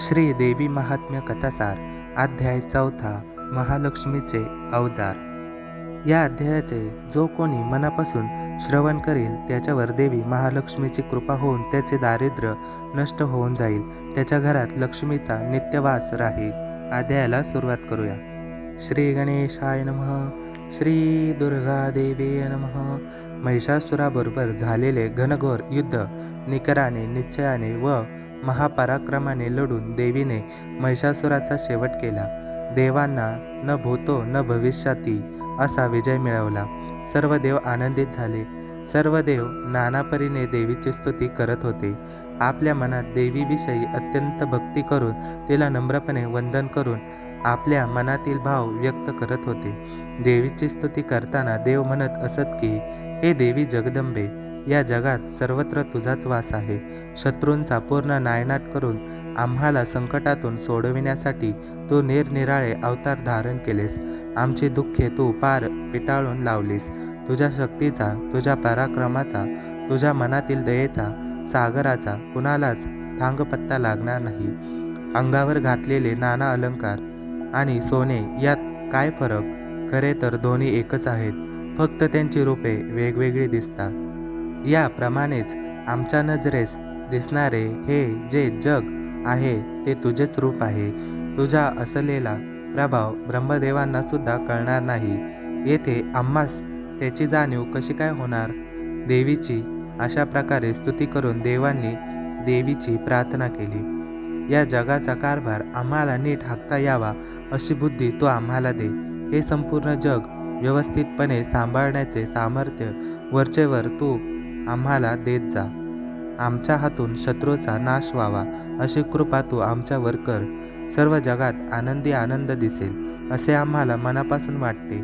श्री देवी महात्म्य कथासार अध्याय चौथा महालक्ष्मीचे अवजार. या अध्यायाचे जो कोणी मनापासून श्रवण करेल त्याच्यावर देवी महालक्ष्मीची कृपा होऊन त्याचे दारिद्र्य नष्ट होऊन जाईल. त्याच्या घरात लक्ष्मीचा नित्यवास राहील. अध्यायाला सुरुवात करूया. श्री गणेशाय नमः. श्री दुर्गा देवी नमः. महिषासुराबरोबर झालेले घनघोर युद्ध निकराने निश्चयाने व महापराक्रमाने लढून देवीने महिषासुराचा शेवट केला. देवांना न भूतो न भविष्याती असा विजय मिळवला. सर्व देव आनंदित झाले. सर्व देव नानापरीने देवीची स्तुती करत होते. आपल्या मनात देवीविषयी अत्यंत भक्ती करून तिला नम्रपणे वंदन करून आपल्या मनातील भाव व्यक्त करत होते. देवीची स्तुती करताना देव म्हणत असत की हे देवी जगदंबे या जगात सर्वत्र तुझाच वास आहे. शत्रूंचा पूर्ण नायनाट करून आम्हाला संकटातून सोडविण्यासाठी तू निरनिराळे अवतार धारण केलेस. आमची दुःखे तू पार पिटाळून लावलीस. तुझ्या शक्तीचा तुझ्या पराक्रमाचा तुझ्या मनातील दयेचा सागराचा कुणालाच थांगपत्ता लागणार नाही. अंगावर घातलेले नाना अलंकार आणि सोने यात काय फरक? खरे तर दोन्ही एकच आहेत. फक्त त्यांची रूपे वेगवेगळी दिसतात. याप्रमाणेच आमच्या नजरेस दिसणारे हे जे जग आहे ते तुझेच रूप आहे. तुझा असलेला प्रभाव ब्रह्मदेवांना सुद्धा कळणार नाही. येथे आम्हास त्याची जाणीव कशी काय होणार? देवीची अशा प्रकारे स्तुती करून देवांनी देवीची प्रार्थना केली. या जगाचा कारभार आम्हाला नीट हाकता यावा अशी बुद्धी तू आम्हाला दे. हे संपूर्ण जग व्यवस्थितपणे सांभाळण्याचे सामर्थ्य वरचेवर तू आम्हाला देत जा. आमच्या हातून शत्रूचा नाश व्हावा अशी कृपा तू आमच्यावर कर. सर्व जगात आनंदी आनंद दिसेल असे आम्हाला मनापासून वाटते.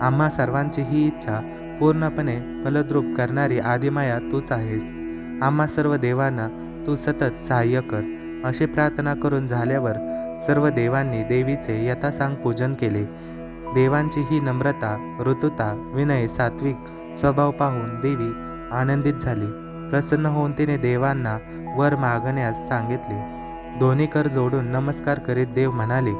आम्हा सर्वांची ही इच्छा पूर्णपणे फलद्रूप करणारी आदिमाया तूच आहेस. आम्हा सर्व देवांना तू सतत सहाय्य कर. अशी प्रार्थना करून झाल्यावर सर्व देवांनी देवीचे यथासांग पूजन केले. देवांची ही नम्रता ऋतुता विनय सात्विक स्वभाव पाहून देवी आनंदित झाली. प्रसन्न होऊन तिने देवांना वर मागण्यास सांगितले. दोन्ही कर जोडून नमस्कार करीत देव म्हणाले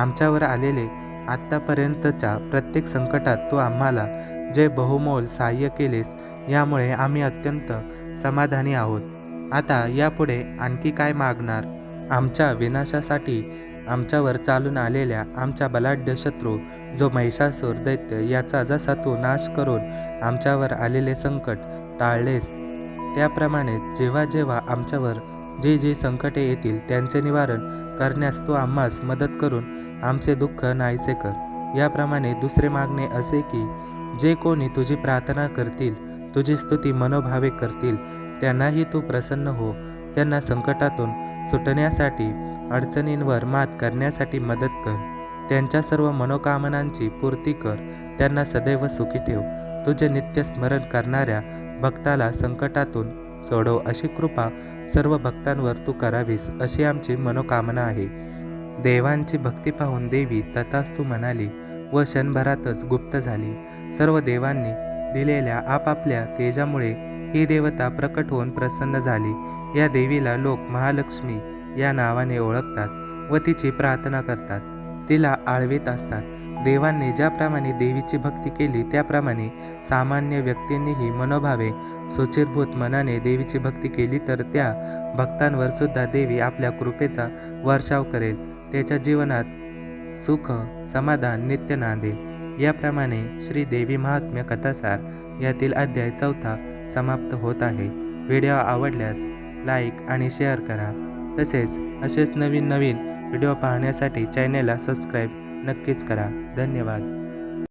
आमच्यावर आलेले आत्तापर्यंतच्या प्रत्येक संकटात तू आम्हाला जे बहुमोल सहाय्य केलेस यामुळे आम्ही अत्यंत समाधानी आहोत. आता यापुढे आणखी काय मागणार? आमच्या विनाशासाठी आमच्यावर चालून आलेल्या आमच्या बलाढ्य शत्रू जो महिषासूर दैत्य याचा जसा तू नाश करून आमच्यावर आलेले संकट टाळलेस त्याप्रमाणे जेव्हा जेव्हा आमच्यावर जे जे संकटे येतील त्यांचे निवारण करण्यास तू आम्हास मदत करून आमचे दुःख नाहीसे कर. याप्रमाणे दुसरे मागणे असे की जे कोणी तुझी प्रार्थना करतील तुझी स्तुती मनोभावे करतील त्यांनाही तू प्रसन्न हो. त्यांना संकटातून सुटण्यासाठी अडचणींवर मात करण्यासाठी मदत कर. त्यांच्या सर्व मनोकामनांची पूर्ती कर. त्यांना सदैव सुखी ठेव. तुझे नित्य स्मरण करणाऱ्या भक्ताला संकटातून सोडव अशी कृपा सर्व भक्तांवर तू करावीस अशी आमची मनोकामना आहे. देवांची भक्ती पाहून देवी तथास्तू म्हणाली व क्षणभरातच गुप्त झाली. सर्व देवांनी दिलेल्या आपापल्या तेजामुळे ही देवता प्रकट होऊन प्रसन्न झाली. या देवीला लोक महालक्ष्मी या नावाने ओळखतात व तिची प्रार्थना करतात. तिला आळवीत असतात. देवांनी ज्याप्रमाणे देवीची भक्ती केली त्याप्रमाणे सामान्य व्यक्तींनीही मनोभावे सुचिरभूत मनाने देवीची भक्ती केली तर त्या भक्तांवर सुद्धा देवी आपल्या कृपेचा वर्षाव करेल. त्याच्या जीवनात सुख समाधान नित्य नांदेल याप्रमाणे श्री देवी महात्म्य कथासार यातील अध्याय चौथा समाप्त होत आहे. व्हिडिओ आवडल्यास लाईक आणि शेअर करा. तसेच असेच नवीन नवीन व्हिडिओ पाहण्यासाठी चॅनेलला सबस्क्राईब नक्कीच करा. धन्यवाद.